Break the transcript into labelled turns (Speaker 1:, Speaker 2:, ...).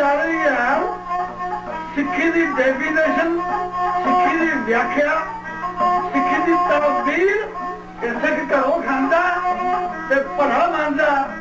Speaker 1: ਜਾ ਰਹੀ ਹੈ। ਸਿੱਖੀ ਦੀ ਡੈਫੀਨੇਸ਼ਨ ਸਿੱਖੀ ਦੀ ਵਿਆਖਿਆ, ਸਿੱਖੀ ਦੀ ਤਬਦੀਲ ਇਹ ਘਰੋਂ ਖਾਂਦਾ ਤੇ ਭਲਾ ਮੰਨਦਾ।